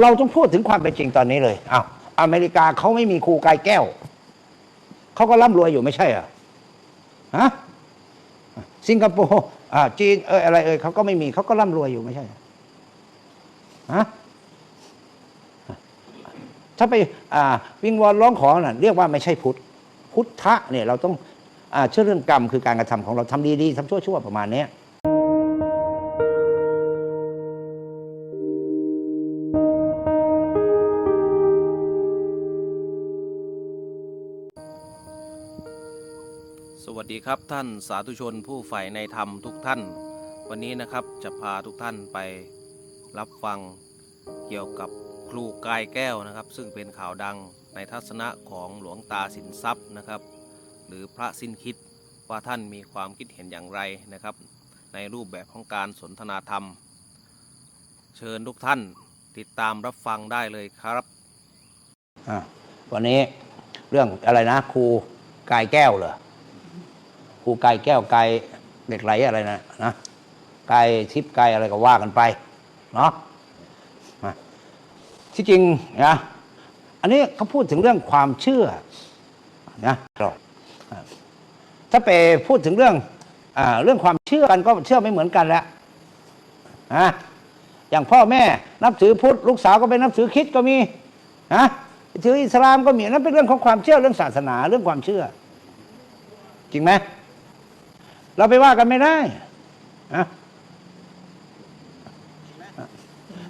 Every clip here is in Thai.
เราต้องพูดถึงความเป็นจริงตอนนี้เลยอ้าวอเมริกาเขาไม่มีครูกายแก้ว เขาก็ร่ำรวยอยู่ไม่ใช่เหรอฮะสิงคโปร์อ่าจีนเอออะไรเออเขาก็ไม่มีเขาก็ร่ำรวยอยู่ไม่ใช่ฮะถ้าไปอ่าวิงวอนร้องขอน่ะเรียกว่าไม่ใช่พุทธพุทธะเนี่ยเราต้องอ่าเชื่อเรื่องกรรมคือการกระทำของเราทำดีๆทำชั่วๆประมาณเนี้ย ครับท่านสาธุชนผู้ใฝ่ในธรรมทุกท่าน วันนี้นะครับจะพาทุกท่านไปรับฟังเกี่ยวกับครูกายแก้วนะครับ ซึ่งเป็นข่าวดังในทัศนะของหลวงตาสินทรัพย์นะครับ หรือพระสิ้นคิดว่าท่านมีความคิดเห็นอย่างไรนะครับ ในรูปแบบของการสนทนาธรรม เชิญทุกท่านติดตามรับฟังได้เลยครับวันนี้เรื่องอะไรนะครูกายแก้วเหรอ ครูกายแก้วไกายเหล็กไหลอะไรนะนะไกายทิพย์กายอะไรก็ว่ากันไปเนาะที่จริงนะอันนี้เขาพูดถึงเรื่องความเชื่อนะถ้าไปพูดถึงเรื่องอ่าเรื่องความเชื่อกันก็เชื่อไม่เหมือนกันแล้วนะอย่างพ่อแม่นับถือพุทธลูกสาวก็ไปนับถือคิดก็มีนะถืออิสลามก็มีนั่นเป็นเรื่องของความเชื่อเรื่องศาสนาเรื่องความเชื่อ จริงไหม เราไปว่ากันไม่ได้นะ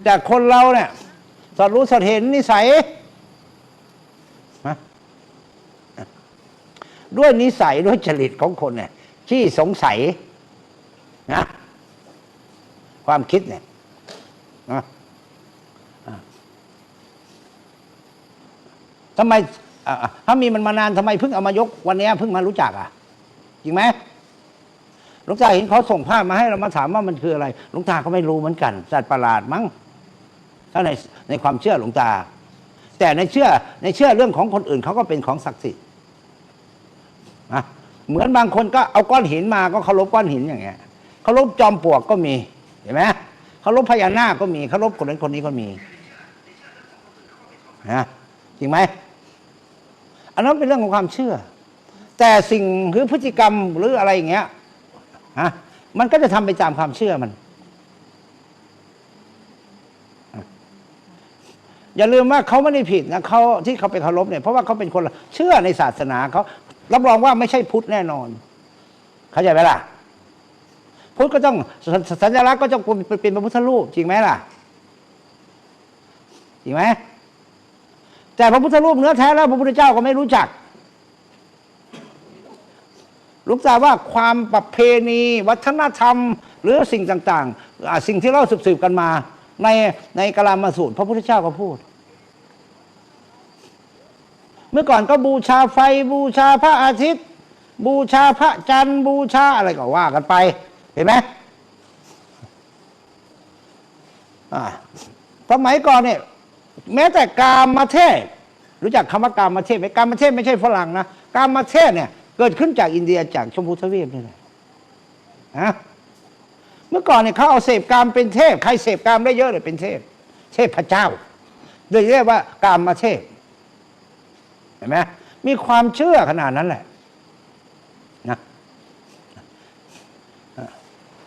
แต่คนเราเนี่ยสอดรู้สอดเห็นนิสัยนะด้วยนิสัยด้วยจริตของคนเนี่ยที่สงสัยนะความคิดเนี่ยนะอะทำไมอะอะถ้ามีมันมานานทำไมเพิ่งเอามายกวันเนี้ยเพิ่งมารู้จักอะ จริงไหม หลวงตาเห็นเขาส่งภาพมาให้เรามาถามว่ามันคืออะไรหลวงตาก็ไม่รู้เหมือนกัน สัตว์ประหลาดมั้งถ้าในในความเชื่อหลวงตา แต่ในเชื่อในเชื่อเรื่องของคนอื่นเขาก็เป็นของศักดิ์สิทธิ์นะเหมือนบางคนก็เอาก้อนหินมาก็เคารพก้อนหินอย่างเงี้ยเคารพจอมปลวกก็มีเห็นไหมเคารพพญานาคก็มีเคารพคนนั้นคนนี้ก็มีนะจริงไหมอันนั้นเป็นเรื่องของความเชื่อ แต่สิ่งหรือพฤติกรรมหรืออะไรอย่างเงี้ย ฮะมันก็จะทำไปตามความเชื่อมัน อย่าลืมว่าเขาไม่ได้ผิดนะเขาที่เขาไปเคารพเนี่ยเพราะว่าเขาเป็นคนเชื่อในศาสนาเขารับรองว่าไม่ใช่พุทธแน่นอน เข้าใจไหมล่ะ พุทธก็ต้องสสัญลักษณ์ก็ต้องเป็นพระพุทธรูปจริงไหมล่ะจริงไหมแต่พระพุทธรูปเนื้อแท้แล้วพระพุทธเจ้าก็ไม่รู้จัก ลูกตาว่าความประเพณี วัฒนธรรม หรือสิ่งต่างๆ สิ่งที่เราสืบๆกันมา ในในกลามาสูตร พระพุทธเจ้าก็พูด เมื่อก่อนก็บูชาไฟบูชาพระอาทิตย์ บูชาพระจันทร์บูชาอะไรก็ว่ากันไป เห็นไหมอ่าสมัยก่อนเนี่ยแม้แต่กามมาเทศ รู้จักคำว่ากามมาเทศไหมกามมาเทศไม่ใช่ฝรั่งนะกามมาเทศเนี่ย เกิดขึ้นจากอินเดียจากชมพูทวีปนี่แหละฮะเมื่อก่อนเนี่ยเขาเอาเสพกามเป็นเทพ ใครเสพกามได้เยอะเลยเป็นเทพ เทพพระเจ้าเลยเรียกว่ากามมาเทพเห็นไหมมีความเชื่อขนาดนั้นแหละนะ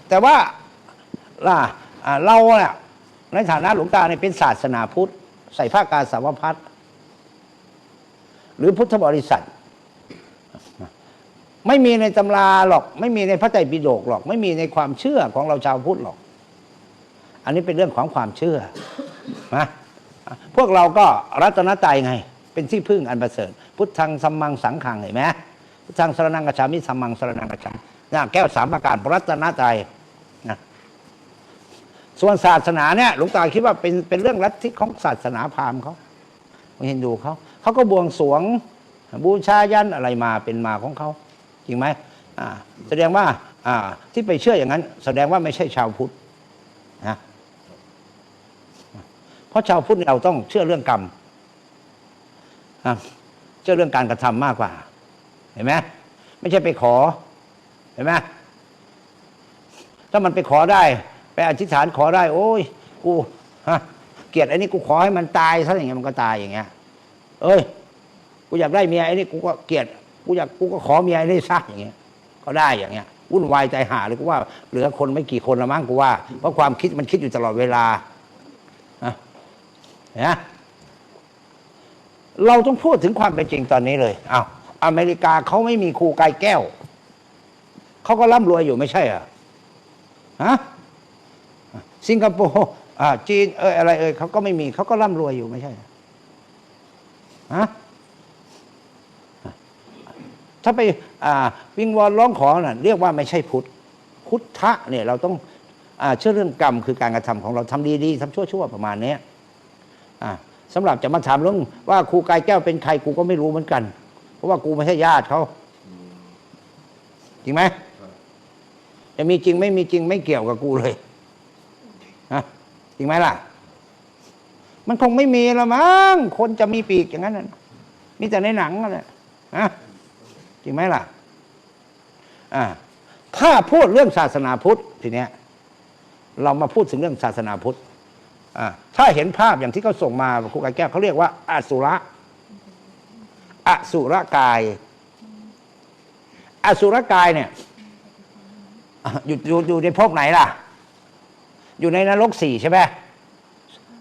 แต่ว่าล่ะเราเนี่ยในฐานะหลวงตาเนี่ยเป็นศาสนาพุทธ ใส่ผ้ากาสาวพัดหรือพุทธบริษัท ไม่มีในตำราหรอก ไม่มีในพระไตรปิฎกหรอก ไม่มีในความเชื่อของเราชาวพุทธหรอก อันนี้เป็นเรื่องของความเชื่อนะพวกเราก็รัตนตรัยไง เป็นที่พึ่งอันประเสริฐพุทธังสัมมังสังขังเห็นไหมพุทธังสรนังกัจฉามิสัมมังสรนังกัจฉามนะแก้วสามประการรัตนตรัยนะส่วนศาสนาเนี่ยหลวงตาคิดว่าเป็นเป็นเรื่องลัทธิของศาสนาพราหมณ์เขาของฮินดูเขาเขาก็บวงสรวงบูชายันอะไรมาเป็นมาของเขา ริงไหมแสดงว่าที่ไปเชื่ออย่างนั้น แสดงว่าไม่ใช่ชาวพุทธนะเพราะชาวพุทธเราต้องเชื่อเรื่องกรรมเชื่อเรื่องการกระทำมากกว่า เห็นไหมไม่ใช่ไปขอ เห็นไหมถ้ามันไปขอได้ ไปอธิษฐานขอได้ โอ้ยกูฮะเกลียดไอ้นี่กูขอให้มันตายซะอย่างเงี้ยมันก็ตายอย่างเงี้ย เอ้ยกูอยากได้เมียไอ้นี่กูก็เกลียด กูอยากกูก็ขอเมียไอ้ซะอย่างเงี้ยก็ได้อย่างเงี้ยวุ่นวายใจหาเลยกูว่า เหลือคนไม่กี่คนละมั้งกูว่า เพราะความคิดมันคิดอยู่ตลอดเวลาอะเนไหมเราต้องพูดถึงความเป็นจริงตอนนี้เลยอ้าวอเมริกาเขาไม่มีครูกายแก้ว เขาก็ร่ำรวยอยู่ไม่ใช่เหรอฮะสิงคโปร์อ่าจีนเอออะไรเอยเขาก็ไม่มีเขาก็ร่ำรวยอยู่ไม่ใช่อฮะ ถ้าไปวิงวอนร้องขอน่ะเรียกว่าไม่ใช่พุทธพุทธะเนี่ยเราต้องอเชื่อเรื่องกรรมคือการกระทำของเราทำดีๆทำชั่วๆประมาณเนี้ยอ่าสำหรับจะมาถามเรื่องว่าครูกายแก้วเป็นใครกูก็ไม่รู้เหมือนกัน เพราะว่ากูไม่ใช่ญาติเขาจริงไหมจะมีจริงไม่มีจริงไม่เกี่ยวกับกูเลยนะจริงไหมล่ะ มันคงไม่มีละมั้งคนจะมีปีกอย่างนั้นมีแต่ในหนังนั่นแหละฮะ จริงไหมล่ะอ่าถ้าพูดเรื่องศาสนาพุทธทีเนี้ยเรามาพูดถึงเรื่องศาสนาพุทธอ่าถ้าเห็นภาพอย่างที่เขาส่งมาครูกายแก้วเขาเรียกว่าอสุระอสุรกาย อสุรกายเนี่ยอยู่อยู่อยู่ในภพไหนล่ะ อยู่ในนรกสี่ใช่ไหม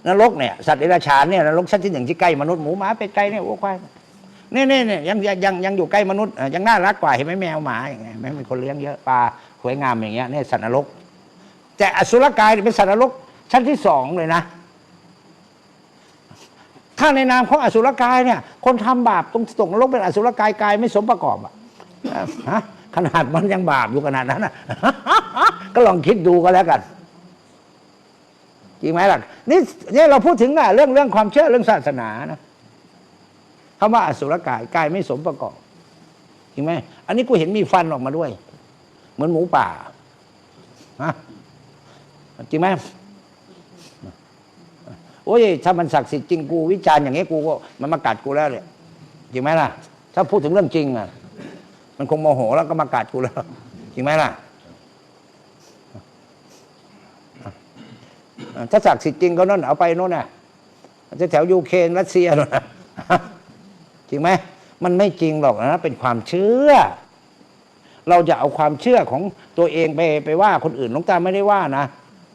นรกเนี่ย สัตว์เดรัจฉานเนี่ยนรกชั้นที่หนึ่งที่ใกล้มนุษย์หมูหมาเป็ดไก่เนี่ยวัวควาย นี่นี่นี่ยังยังยังยังอยู่ใกล้มนุษย์ยังน่ารักกว่าเห็นไหมแมวหมาอย่างเงี้ยแม่มีคนเลี้ยงเยอะปลาสวยงามอย่างเงี้ยนี่สัตว์นรก แต่อสุรกายเป็นสัตว์นรกชั้นที่สองเลยนะ ถ้าในนามของอสุรกายเนี่ย คนทำบาปตรงตกนรกเป็นอสุรกายกายไม่สมประกอบอะฮะขนาดมันยังบาปอยู่ขนาดนั้นนะก็ลองคิดดูก็แล้วกันจริงไหมล่ะนี่นี่เราพูดถึงอะเรื่องเรื่องความเชื่อเรื่องศาสนานะ คำว่าอสุรกายกายไม่สมประกอบจริงไหมอันนี้กูเห็นมีฟันออกมาด้วย เหมือนหมูป่าฮะจริงไหมโอ้ยถ้ามันศักดิ์สิทธิ์จริงกูวิจารณ์อย่างนี้กูก็มันมากัดกูแล้วเลยจริงไหมล่ะ ถ้าพูดถึงเรื่องจริงอะ มันคงโมโหแล้วก็มากัดกูแล้วจริงไหมล่ะถ้าศักดิ์สิทธิ์จริงก็นั่นเอาไปโน่นน่ะจะแถวยูเครนรัสเซียน่นน่ะ จริงไหมมันไม่จริงหรอกนะเป็นความเชื่อ เราจะเอาความเชื่อของตัวเองไปไปว่าคนอื่นหลวงตาไม่ได้ว่านะ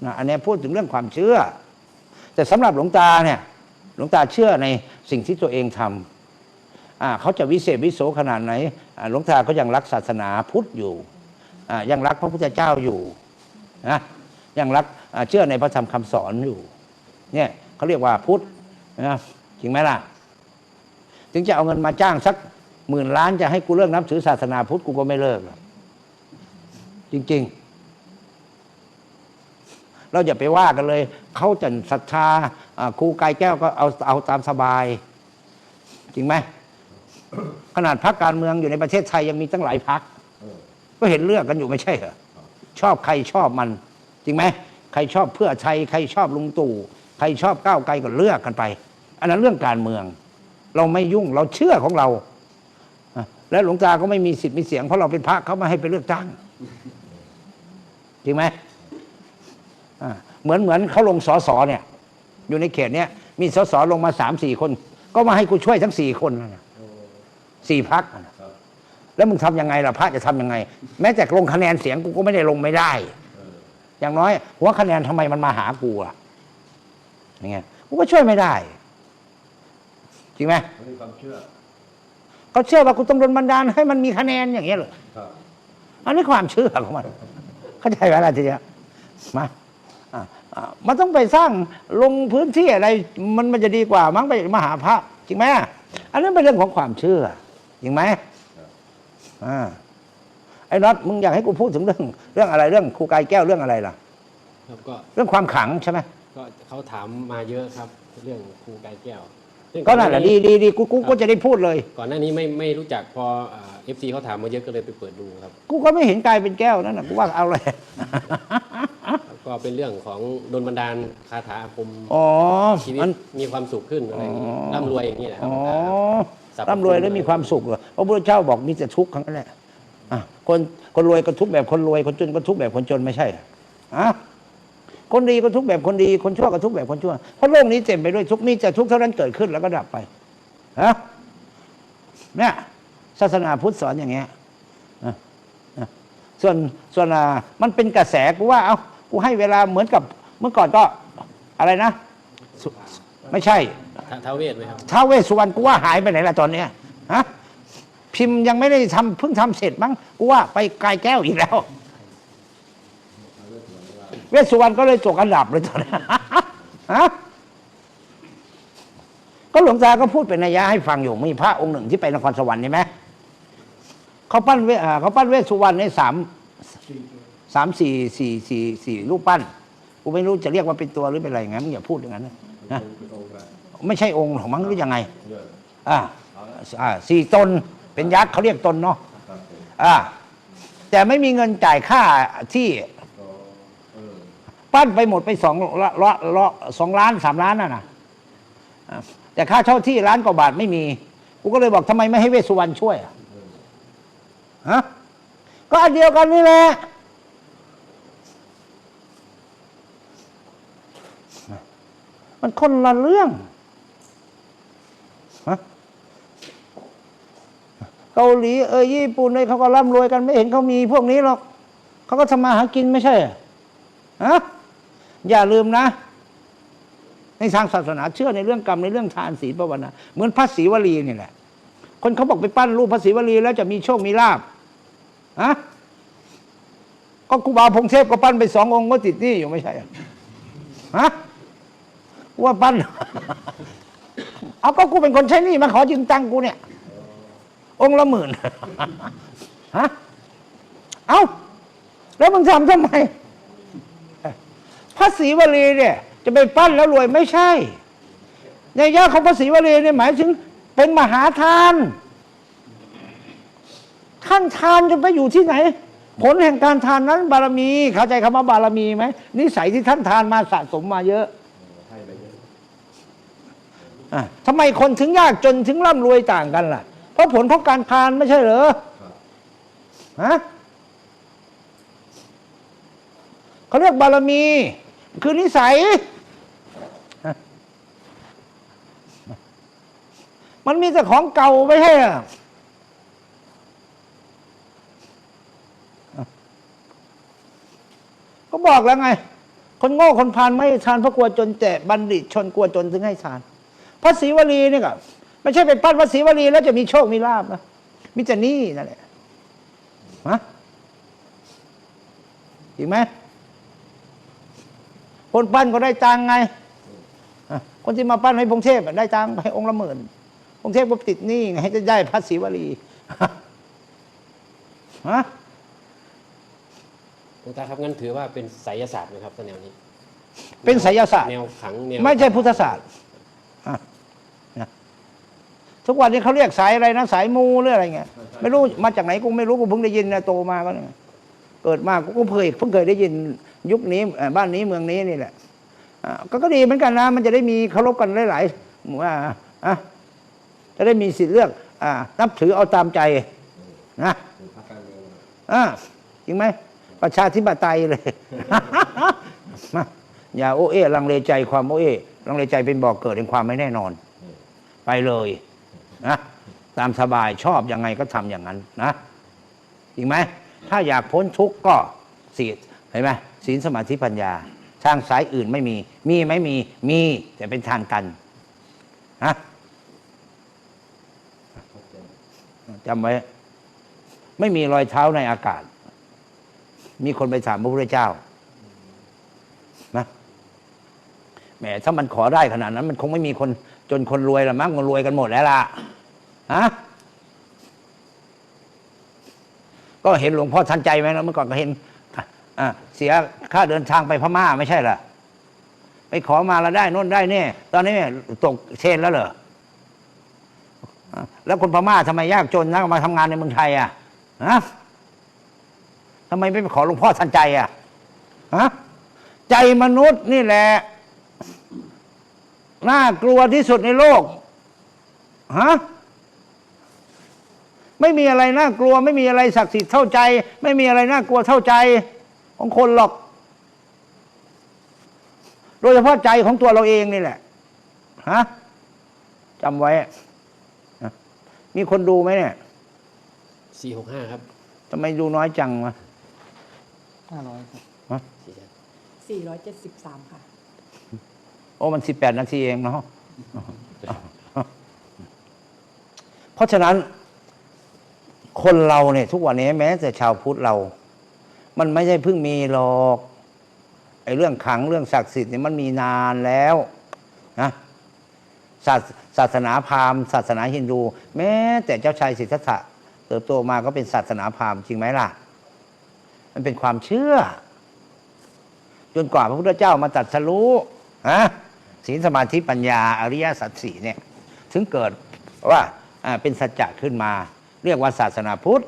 นะอันนี้พูดถึงเรื่องความเชื่อ แต่สำหรับหลวงตาเนี่ยหลวงตาเชื่อในสิ่งที่ตัวเองทำอ่าเขาจะวิเศษวิโสขนาดไหนหลวงตาก็ยังรักศาสนาพุทธอยู่อ่ายังรักพระพุทธเจ้าอยู่นะยังรักเชื่อในพระธรรมคำสอนอยู่ เนี่ยเขาเรียกว่าพุทธนะจริงไหมล่ะ ถึงจะเอาเงินมาจ้างสักหมื่นล้านจะให้กูเลิกนับถือศาสนาพุทธกูก็ไม่เลิกหรอกจริง ๆ เราอย่าไปว่ากันเลย เขาจะศรัทธาครูกายแก้วก็เอาเอาตามสบาย จริงไหมขนาดพรรคการเมืองอยู่ในประเทศไทยยังมีตั้งหลายพรรคก็เห็นเลือกกันอยู่ไม่ใช่เหรอชอบใครชอบมัน จริงไหมใครชอบเพื่อไทย ใครชอบลุงตู่ใครชอบก้าวไกลก็เลือกกันไป อันนั้นเรื่องการเมือง เราไม่ยุ่ง เราเชื่อของเราและหลวงตาก็ไม่มีสิทธิ์มีเสียงเพราะเราเป็นพระเขาไม่ให้ไปเลือกตั้งจริงไหมเหมือนเหมือนเขาลงสอสอเนี่ย อยู่ในเขตเนี้ยมีสสลงมาสามสี่คน ก็มาให้กูช่วยทั้งสี่คนสี่พักแล้วมึงทำยังไงล่ะพระจะทำยังไง แม้แต่ลงคะแนนเสียงกูก็ไม่ได้ลงไม่ได้ อย่างน้อยหัวคะแนนทำไมมันมาหากูอะอย่างเงี้ยกูก็ช่วยไม่ได้ จริงไหมมันมีความเชื่อเขาเชื่อว่ากูต้องโดนบันดาลให้มันมีคะแนนอย่างเงี้ยเหรอครับอันนี้ความเชื่อของมัน เข้าใจไหมล่ะทีเนี้ยมาอะอะมันต้องไปสร้างลงพื้นที่อะไร มันมันจะดีกว่ามั้งไปมาหาพระจริงไหมอันนั้นเป็นเรื่องของความเชื่อจริงไหมอ่าไอ้น็อตมึงอยากให้กูพูดถึงเรื่อง เรื่องอะไรเรื่องครูกายแก้วเรื่องอะไรล่ะ ครับก็เรื่องความขลังใช่ไหมก็เขาถามมาเยอะครับ เรื่องครูกายแก้วซึ่ง ก็นั่นแหละดีดีดีกูกูก็จะได้พูดเลย ก่อนหน้านี้ไม่ไม่รู้จักพอเอฟซีเขาถามมาเยอะก็เลยไปเปิดดูครับ กูก็ไม่เห็นกายเป็นแก้วนั่นนะกูว่าเอาเลยแล้วก็เป็นเรื่องของโดนบันดาลคาถาอาคมอ๋อชีวิตมันมีความสุขขึ้นอะไรอย่างนี้อ๋อร่ำรวยอย่างนี้แหละครัอ๋บอสรรพคุณร่ำรวยแล้วมีความสุขเหรอพระพุทธเจ้าบอกมีแต่ทุกข์ทั้งนั้นแหละอะคนคนรวยก็ทุกข์แบบคนรวยคนจนก็ทุกข์แบบคนจนไม่ใช่เหรออะ คนดีก็ทุกข์แบบคนดี คนชั่วก็ทุกข์แบบคนชั่ว เพราะโลกนี้เต็มไปด้วยทุกข์มีแต่ทุกข์เท่านั้นเกิดขึ้นแล้วก็ดับไปฮะเนี่ยศาสนาพุทธสอนอย่างเงี้ยอะอะส่วนส่วนอ่ามันเป็นกระแสกูว่า เอากูให้เวลาเหมือนกับเมื่อก่อนก็อะไรนะสุไม่ใช่ท้าท้าวเวทไหมครับท้าวเวสสุวรรณกูว่าหายไปไหนละตอนเนี้ยฮะพิมพ์ยังไม่ได้ทำเพิ่งทำเสร็จมั้งกูว่าไปกายแก้วอีกแล้วเวสสุวรรณก็เลยตกอันดับเลยตอนนี้ฮะก็หลวงตาก็พูดเป็นนัยยะให้ฟังอยู่มีพระองค์หนึ่งที่ไปนครสวรรค์นี่ไหมเขาปั้นเวเขาปั้นเวสสุวรรณในสามสามสี่สี่สี่สี่รูปปั้นกูไม่รู้จะเรียกว่าเป็นตัวหรือเป็นอะไรงั้นมึงอย่าพูดอย่างนั้นนะไม่ใช่องค์หรอกมั้งหรือยังไงอ่าอ่าสี่ตนเป็นยักษ์เขาเรียกตนเนาะอ่าแต่ไม่มีเงินจ่ายค่าที่ ปั้นไปหมดไปสองละละสองล้านสามล้านน่ะนะแต่ค่าเช่าที่ล้านกว่าบาทไม่มี กูก็เลยบอกทำไมไม่ให้เวสุวรรณช่วยอะฮะก็อันเดียวกันนี่แหละมันคนละเรื่องเกาหลีเอ้ยญี่ปุ่นเลยเขาก็ร่ำรวยกันไม่เห็นเขามีพวกนี้หรอกเขาก็ทำมาหากินไม่ใช่อฮะ อย่าลืมนะ ในทางศาสนาเชื่อในเรื่องกรรมในเรื่องทานศีลภาวนาเหมือนพระศรีวลีนี่แหละ คนเขาบอกไปปั้นรูปพระศรีวลีแล้วจะมีโชคมีลาบฮะก็ครูบาพงเทพก็ปั้นไปสององค์ก็ติดนี่อยู่ไม่ใช่อฮะว่าปั้น เอาก็กูเป็นคนใช้นี่มาขอยืมตังกูเนี่ย องค์ละหมื่นฮะเอาแล้วมึงทำทำไม พระศรีวลีเนี่ยจะไปปั้นแล้วรวยไม่ใช่ในยะของพระศรีวลีเนี่ยหมายถึงเป็นมหาทาน ท่านทานจะไปอยู่ที่ไหน ผลแห่งการทานนั้น บารมี เข้าใจคำว่าบารมีไหมนิสัยที่ท่านทานมาสะสมมาเยอะอะทำไมคนถึงยากจนถึงร่ำรวยต่างกันล่ะ เพราะผลเพราะการทานไม่ใช่เหรอฮะเขาเรียกบารมี คือนิสัย มันมีแต่ของเก่าไม่ใช่เหรอก็บอกแล้วไง คนโง่คนพานไม่ทานเพราะกลัวจนแต่บัณฑิตชนกลัวจนถึงให้ทานพระศรีวลีนี่ก็ไม่ใช่ไปปั้นพระศรีวลีแล้วจะมีโชคมีลาบนะมิจะนี่นั่นแหละฮะจริงไหม คนปั้นก็ได้ตังค์ไงอะคนที่มาปั้นให้พงเทพอะได้ตังค์ไปองค์ละหมื่นพงเทพก็ติดหนี้ไงให้จะได้พระศรีวลีฮะหลวงตาครับงั้นถือว่าเป็นไสยศาสตร์ไหมครับแนวนี้ เป็นไสยศาสตร์แนวขังแนวไม่ใช่พุทธศาสตร์อะนะทุกวันนี้เขาเรียกสายอะไรนะสายมูหรืออะไรเงี้ยไม่รู้มาจากไหนกูไม่รู้กูเพิ่งได้ยินนะโตมาก็เนี่ยเกิดมากูก็เพิ่งเพิ่งเคยได้ยิน ยุคนี้บ้านนี้เมืองนี้นี่แหละก็ก็ดีเหมือนกันนะ มันจะได้มีเคารพกันหลายๆว่าจะได้มีสิทธิ์เลือกอนับถือเอาตามใจนะอะจริงไหมประชาธิปไตยเลยอย่าโอเอลังเลใจความโอเอลังเลใจเป็นบ่อกเกิดแห่งความไม่แน่นอน ไปเลยนะตามสบายชอบยังไงก็ทำอย่างนั้นนะจริงไหมถ้าอยากพ้นทุกข์ก็ศีลเห็นไหม ศีลสมาธิปัญญา ทางสายอื่นไม่มี มีไหมมี มีแต่เป็นทางตันนะจำไว้ ไม่มีรอยเท้าในอากาศ มีคนไปถามพระพุทธเจ้านะแหมถ้ามันขอได้ขนาดนั้น มันคงไม่มีคนจนคนรวยละมั้งคนรวยกันหมดแล้วล่ะฮะก็เห็นหลวงพ่อทันใจไหมนะเมื่อก่อนก็เห็น อะเสียค่าเดินทางไปพม่าไม่ใช่เหรอไปขอมาแล้วได้น่นได้เนี่ยตอนนี้ตกเชนแล้วเหรอแล้วคนพม่าทำไมยากจนนะมาทำงานในเมืองไทยอะฮะทำไมไม่ไปขอหลวงพ่อทันใจอะฮะใจมนุษย์นี่แหละน่ากลัวที่สุดในโลกฮะไม่มีอะไรน่ากลัว ไม่มีอะไรศักดิ์สิทธิ์เท่าใจ ไม่มีอะไรน่ากลัวเท่าใจ ของคนหรอก โดยเฉพาะใจของตัวเราเองนี่แหละฮะจำไว้นะมีคนดูไหมเนี่ยสี่หกห้าครับทำไมดูน้อยจังวะห้าร้อยครับสี่473ค่ะ โอ้มันสิบแปดนาทีเองเนาะเพราะฉะนั้น คนเราเนี่ย ทุกวันนี้แม้แต่ชาวพุทธเรา มันไม่ใช่เพิ่งมีหรอกไอ้เรื่องขังเรื่องศักดิ์สิทธิ์เนี่ยมันมีนานแล้วนะศาสศาสนาพราหมณ์ศาสนาฮินดู แม้แต่เจ้าชายสิทธัตถะเติบโตมาก็เป็นศาสนาพราหมณ์จริงไหมล่ะ มันเป็นความเชื่อ จนกว่าพระพุทธเจ้ามาตัดสรู้ฮะศีลสมาธิปัญญาอริยสัจสี่เนี่ย ถึงเกิดว่าอ่าเป็นสัจจะขึ้นมา เรียกว่าศาสนาพุทธ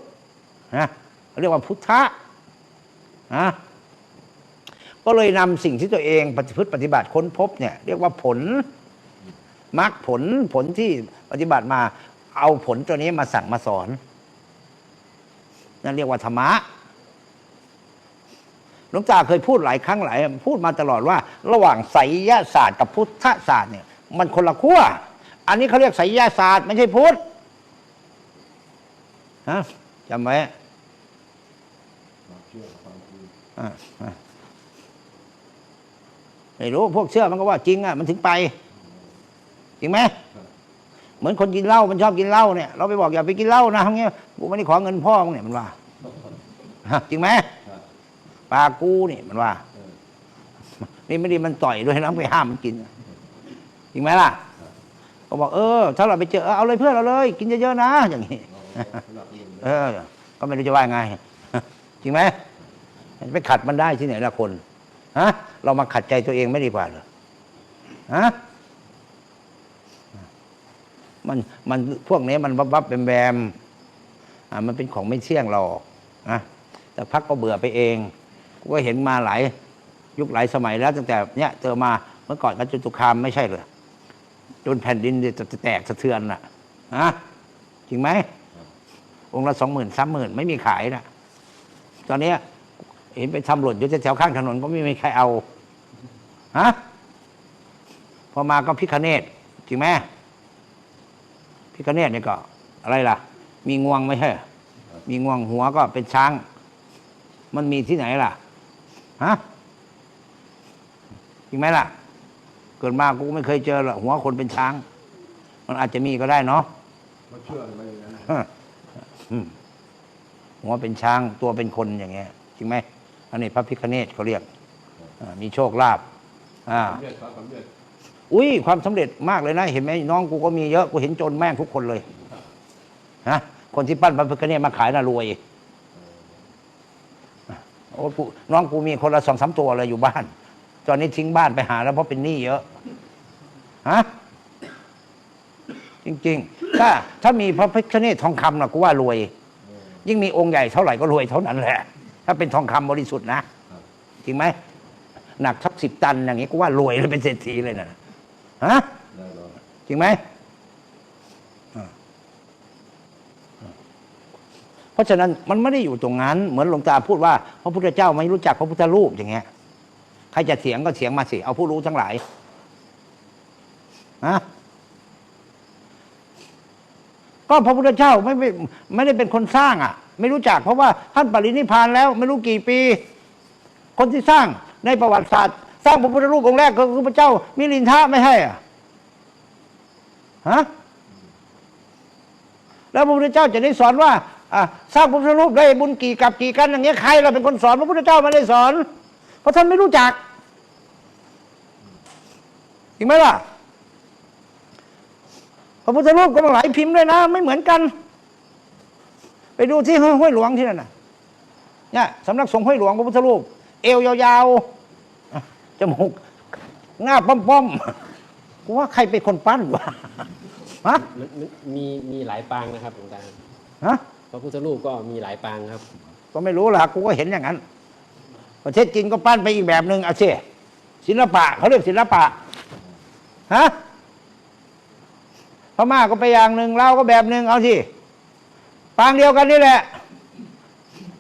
นะเรียกว่าพุทธะ นะก็เลยนำสิ่งที่ตัวเองปฏิพฤติปฏิบัติค้นพบเนี่ยเรียกว่าผลมรรคผลผลที่ปฏิบัติมาเอาผลตัวนี้มาสั่งมาสอน นั่นเรียกว่าธรรมะหลวงตาเคยพูดหลายครั้งหลายพูดมาตลอดว่า ระหว่างไสยศาสตร์กับพุทธศาสตร์เนี่ย มันคนละขั้วอันนี้เขาเรียกไสยศาสตร์ ไม่ใช่พุทธฮะจำไว้อะอะ ไม่รู้พวกเชื่อมันก็ว่าจริงอะมันถึงไป จริงไหมเหมือนคนกินเหล้ามันชอบกินเหล้าเนี่ยเราไปบอกอย่าไปกินเหล้านะอย่างเงี้ยกูไม่ได้ขอเงินพ่อมึงเนี่ยมันว่าจริงไหมปลากูนี่มันว่า นี่ไม่ดีมันต่อยด้วยนะไปห้ามมันกินจริงไหมล่ะ ก็บอกเออ ถ้าเราไปเจอเออเอาเลยเพื่อนเราเลย กินเยอะๆนะอย่างนี้เออ ก็ไม่รู้จะว่าไง จริงไหม ไปขัดมันได้ที่ไหนละคนฮะเรามาขัดใจตัวเองไม่ดีกว่าเหรอฮะมันมันพวกนี้มันวับวับแบมแบมอ่ามันเป็นของไม่เที่ยงหรอกนะแต่พักก็เบื่อไปเองก็เห็นมาหลายยุคหลายสมัยแล้วตั้งแต่เนี้ยเจอมาเมื่อก่อนก็จุตุคามไม่ใช่เหรอจนแผ่นดินจะแตกสะเทือนน่ะฮะจริงไหมองค์ละสองหมื่นสามหมื่นไม่มีขายนะตอนเนี้ย เห็นไปทำหล่นอยู่แถวๆข้างถนนก็ไม่มีใครเอาฮะพอมาก็พิคเนตจริงไหมพิคเนตเนี่ยก็ อะไรล่ะ มีงวงไม่ใช่เหรอมีงวงหัวก็เป็นช้าง มันมีที่ไหนล่ะฮะจริงไหมล่ะ เกิดมากูไม่เคยเจอหรอกหัวคนเป็นช้าง มันอาจจะมีก็ได้เนาะมาเชื่ออะไรอย่างนั้นนะฮะอืมหัวเป็นช้างตัวเป็นคนอย่างเงี้ยจริงไหม อันนี้พระพิคเนตเขาเรียกอ่ามีโชคลาภอ่าสำเร็จครับสำเร็จอุ้ยความสำเร็จมากเลยนะ เห็นไหมน้องกูก็มีเยอะกูเห็นจนแม่งทุกคนเลยฮะคนที่ปั้นพระพิคเนตมาขายน่ารวยโอ้กูน้องกูมีคนละสองสามตัวเลยอยู่บ้าน ตอนนี้ทิ้งบ้านไปหาแล้วเพราะเป็นหนี้เยอะฮะจริงๆ ถ้าถ้ามีพระพิฆเนศทองคำนะกูว่ารวย ยิ่งมีองค์ใหญ่เท่าไหร่ก็รวยเท่านั้นแหละ ถ้าเป็นทองคำบริสุทธิ์นะจริงไหมหนักทักสิบตันอย่างนี้กูว่ารวยเลยเป็นเศรษฐีเลยนะฮะได้หรอจริงไหมอ่าเพราะฉะนั้นมันไม่ได้อยู่ตรงนั้น เหมือนหลวงตาพูดว่าพระพุทธเจ้าไม่รู้จักพระพุทธรูปอย่างเงี้ยใครจะเถียงก็เถียงมาสิเอาผู้รู้ทั้งหลายนะก็พระพุทธเจ้าไม่ไม่ไม่ได้เป็นคนสร้างอะ ไม่รู้จัก เพราะว่าท่านปรินิพานแล้วไม่รู้กี่ปี คนที่สร้างในประวัติศาสตร์ สร้างพระพุทธรูปองค์แรกก็คือพระเจ้ามิลินทะไม่ใช่อะฮะแล้วพระพุทธเจ้าจะได้สอนว่าสร้างพระพุทธรูปได้บุญกี่กับกี่กันอย่างเงี้ยใครเราเป็นคนสอนพระพุทธเจ้าไม่ได้สอน เพราะท่านไม่รู้จักจริงไหมล่ะพระพุทธรูปก็มาหลายพิมพ์ด้วยนะ ไม่เหมือนกัน ไปดูที่ห้วยหลวงที่นั่นน่ะเนี่ยสำนักสงฆ์ห้วยหลวงพระพุทธรูป เอวยาวๆอะจมูกหน้าป้อมๆกูว่าใครเป็นคนปั้นวะฮะมันมันมีมีหลายปางนะครับหลวงตาฮะพระพุทธรูปก็มีหลายปางครับ ก็ไม่รู้ล่ะกูก็เห็นอย่างนั้น ประเทศจีนก็ปั้นไปอีกแบบหนึ่งเอาสิศิลปะเขาเรียกศิลปะฮะพม่าก็ไปอย่างหนึ่งเราวก็แบบหนึ่งเอาสิ ปางเดียวกันนี่แหละ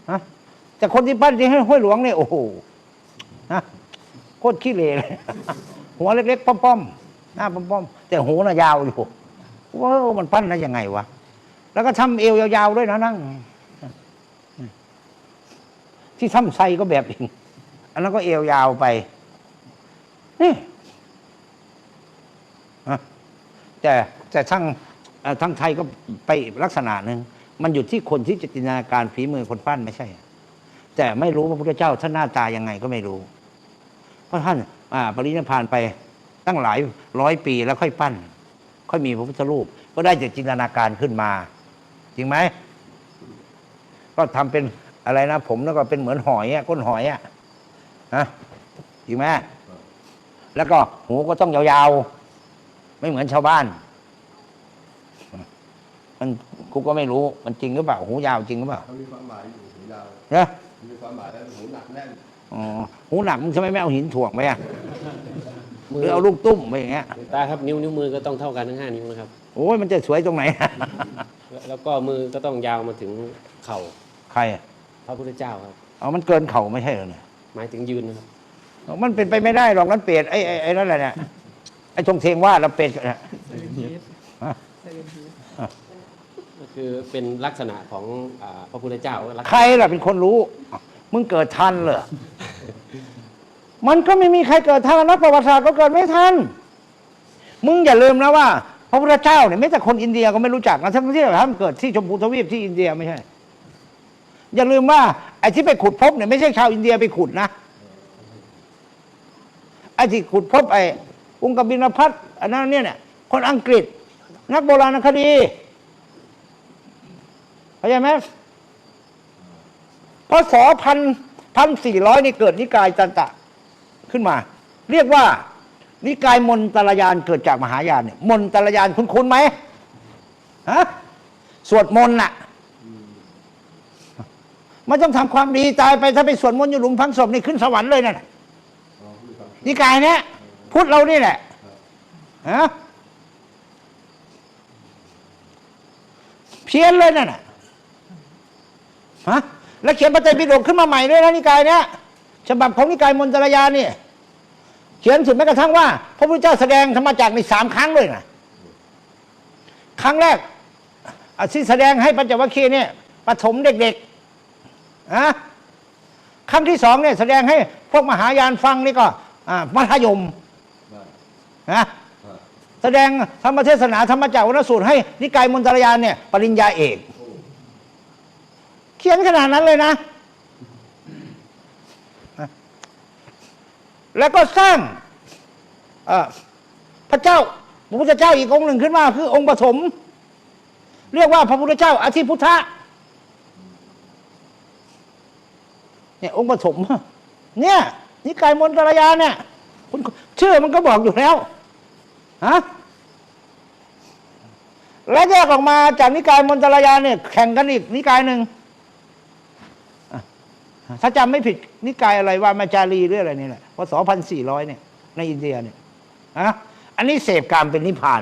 ฮะแต่คนที่ปั้นที่ให้ห้วยหลวงเนี่ยโอ้โหฮะโคตรขี้เหร่เลยหัวเล็กๆป้อมๆหน้าป้อมๆแต่หูน่ะยาวอยู่ว้ามันปั้นได้ยังไงวะแล้วก็ทำเอวยาวๆด้วยนะนั่ง ที่ทำไซก็แบบอีกอันนั้นก็เอวยาวไปนี่ฮะแต่แต่ทั้งทั้งไทยก็ไปลักษณะหนึ่ง มันอยู่ที่คนที่จะจินตนาการฝีมือคนปั้นไม่ใช่ แต่ไม่รู้พระพุทธเจ้าท่านหน้าตายังไงก็ไม่รู้ เพราะท่านอ่าปรินิพานไปตั้งหลายร้อยปีแล้วค่อยปั้น ค่อยมีพระพุทธรูป ก็ได้จากจินตนาการขึ้นมา จริงไหมก็ทำเป็นอะไรนะ ผมแล้วก็เป็นเหมือนหอยอะก้นหอยอะฮะจริงไหมแล้วก็หูก็ต้องยาวๆ ไม่เหมือนชาวบ้าน มัน กูก็ไม่รู้มันจริงหรือเปล่าหูยาวจริงหรือเปล่าเขามีความหมายอยู่หูยาวเนี่ยมีความหมายแล้วหูหนักแน่นอ๋อหูหนักมึงทำไมไม่เอาหินถ่วงไปอะหมืรือเอาลูกตุ้มไปอย่างเงี้ยตาครับนิ้วนิ้วมือก็ต้องเท่ากันทั้งห้านิ้วนะครับโอ้ยมันจะสวยตรงไหน แล้วแล้วก็มือก็ต้องยาวมาถึงเข่าใครอะพระพุทธเจ้าครับเอามันเกินเข่าไม่ใช่เหรอเนี่ยหมายถึงยืนนะครับมันเป็นไปไม่ได้หรอกนั้นเปรตไอ้ไอ้ไอ้นั่นแหละเนี่ยไอ้ทงเทงว่าเราเปรตกันเนี่ยฮะก็ คือเป็นลักษณะของอ่าพระพุทธเจ้าลักษใครล่ะเป็นคนรู้มึงเกิดทันเหรอ มันก็ไม่มีใครเกิดทันนะประวัติศาสตร์ก็เกิดไม่ทัน มึงอย่าลืมนะว่า พระพุทธเจ้าเนี่ยไม่แต่คนอินเดียก็ไม่รู้จักนะทั้งที่ท่านเกิดที่ชมพูทวีปที่อินเดียไม่ใช่ อย่าลืมว่าไอ้ที่ไปขุดพบเนี่ยไม่ใช่ชาวอินเดียไปขุดนะไอ้ที่ขุดพบไอ้องค์กบินพัทอันนั้นเนี่ยเนี่ยคนอังกฤษ นักโบราณคดี เข้าใจไหมพศพันพันสี่ร้อยนี่เกิดนิกายจันตะขึ้นมา เรียกว่า นิกายมนตรยานเกิดจากมหายานเนี่ยมนตรยานคุ้นๆไหมฮะสวดมนต์น่ะมันต้องทำความดีตายไปถ้าไปสวดมนต์อยู่หลุมพักศพนี่ขึ้นสวรรค์เลยนั่นน่ะอ๋อมีความนิกายเนี้ยพุทธเรานี่แหละฮะเพี้ยนเลยนั่นน่ะ ฮะแล้วเขียนพระไตรปิฎกขึ้นมาใหม่ด้วยนะนิกายเนี้ยฉบับของนิกายมนตรยานี่ เขียนสุดแม้กระทั่งว่า พระพุทธเจ้าแสดงธรรมจักรในสามครั้งเลยนะครั้งแรกอะที่แสดงให้ปัญจวัคคีย์เนี่ยปฐมเด็กๆฮะครั้งที่สองเนี่ยแสดงให้พวกมหายานฟังนี่ก็มัธยมนะแสดงธรรมเทศนาธรรมจักรวนสูตรให้นิกายมนตรยานเนี่ยปริญญาเอก ขียนขนาดนั้นเลยนะ แล้วก็สร้างพระเจ้า พระพุทธเจ้าอีกองค์หนึ่งขึ้นมา คือองค์ปฐมเรียกว่าพระพุทธเจ้าอธิพุทธะเนี่ยองค์ปฐมเนี่ยนิกายมนตรยานเนี่ยคุณชื่อมันก็บอกอยู่แล้วฮะและแยกออกมาจากนิกายมนตรยานเนี่ยแข่งกันอีกนิกายหนึ่ง ถ้าจำไม่ผิดนิกายอะไรว่ามาจารีหรืออะไรนี่แหละพศพันสี่ร้อยเนี่ยในอินเดียเนี่ยฮะอันนี้เสพกามเป็นนิพพาน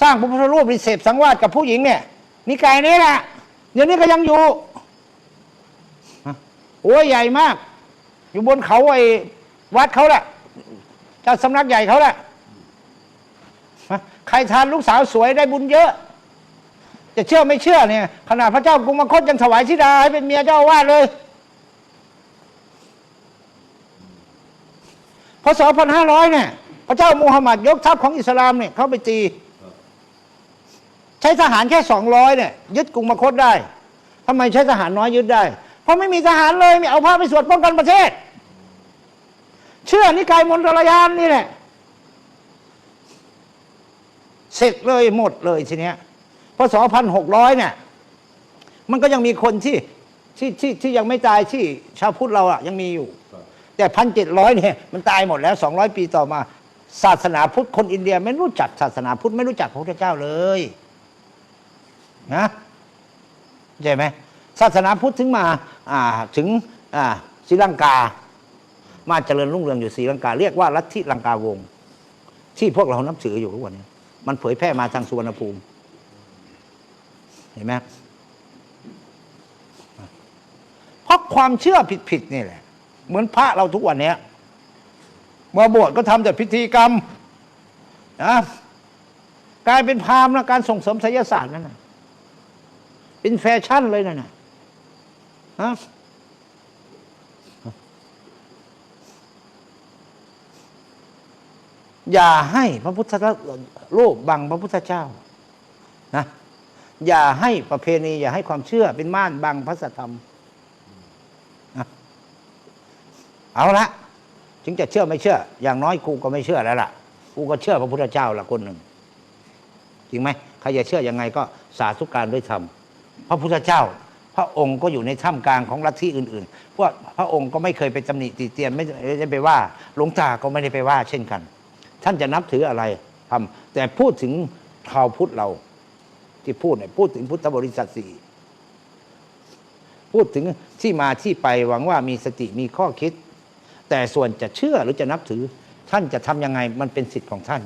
สร้างพระพุทธรูปนี่เสพสังวาสกับผู้หญิงเนี่ย นิกายนี้แหละเดี๋ยวนี้ก็ยังอยู่โอ้ยใหญ่มาก อยู่บนเขาไอ้วัดเขาแหละเจ้าสำนักใหญ่เขาแหละใครทานลูกสาวสวยได้บุญเยอะ จะเชื่อไม่เชื่อเนี่ย ขนาดพระเจ้ากรุงมคตยังถวายธิดาให้เป็นเมียเจ้าวาดเลย พศพันห้าร้อยเนี่ยพระเจ้ามูฮัมหมัดยกทัพของอิสลามเนี่ยเข้าไปตี ใช้ทหารแค่สองร้อยเนี่ยยึดกรุงมคตได้ทำไมใช้ทหารน้อยยึดได้ เพราะไม่มีทหารเลยไม่เอาพระไปสวดป้องกันประเทศ เชื่อนิกายมนตรยานนี่แหละเสร็จเลยหมดเลยทีเนี้ยพศพันหกร้อยเนี่ย มันก็ยังมีคนที่ที่ที่ที่ยังไม่ตายที่ชาวพุทธเราอะยังมีอยู่ แต่พันเจ็ดร้อยเนี่ยมันตายหมดแล้วสองร้อยปีต่อมา ศาสนาพุทธคนอินเดียไม่รู้จักศาสนาพุทธไม่รู้จักพระพุทธเจ้าเลยนะเข้าใจไหมศาสนาพุทธถึงมาอ่าถึงอ่าศรีลังกา มาเจริญรุ่งเรืองอยู่ศรีลังกา เรียกว่าลัทธิลังกาวง ที่พวกเรานับถืออยู่ทุกวันนี้ มันเผยแพร่มาทางสุวรรณภูมิ เห็นไหมเพราะความเชื่อผิดๆนี่แหละ เหมือนพระเราทุกวันเนี้ยมาบวชก็ทำแต่พิธีกรรมนะกลายเป็นพราหมณ์นะการส่งเสริมไสยศาสตร์นั่นนะเป็นแฟชั่นเลยนั่นนะฮะอย่าให้พระพุทธรูปบังพระพุทธเจ้านะอย่าให้ประเพณี อย่าให้ความเชื่อเป็นม่านบังพระสัทธรรมนะ เอาละถึงจะเชื่อไม่เชื่อ อย่างน้อยกูก็ไม่เชื่อแล้วล่ะกูก็เชื่อพระพุทธเจ้าละคนหนึ่งจริงไหมใครจะเชื่อยังไงก็สาธุการด้วยธรรมพระพุทธเจ้า พระองค์ก็อยู่ในท่ามกลางของลัทธิอื่นๆพวกพระองค์ก็ไม่เคยไปตำหนิติเตียนไม่ได้ไปว่าหลวงตาก็ไม่ได้ไปว่า เช่นกัน ท่านจะนับถืออะไรทำแต่พูดถึงชาวพุทธเรา ที่พูดเนี่ยพูดถึงพุทธบริษัทสี่พูดถึงที่มาที่ไปหวังว่ามีสติมีข้อคิด แต่ส่วนจะเชื่อหรือจะนับถือท่านจะทำยังไงมันเป็นสิทธิ์ของท่าน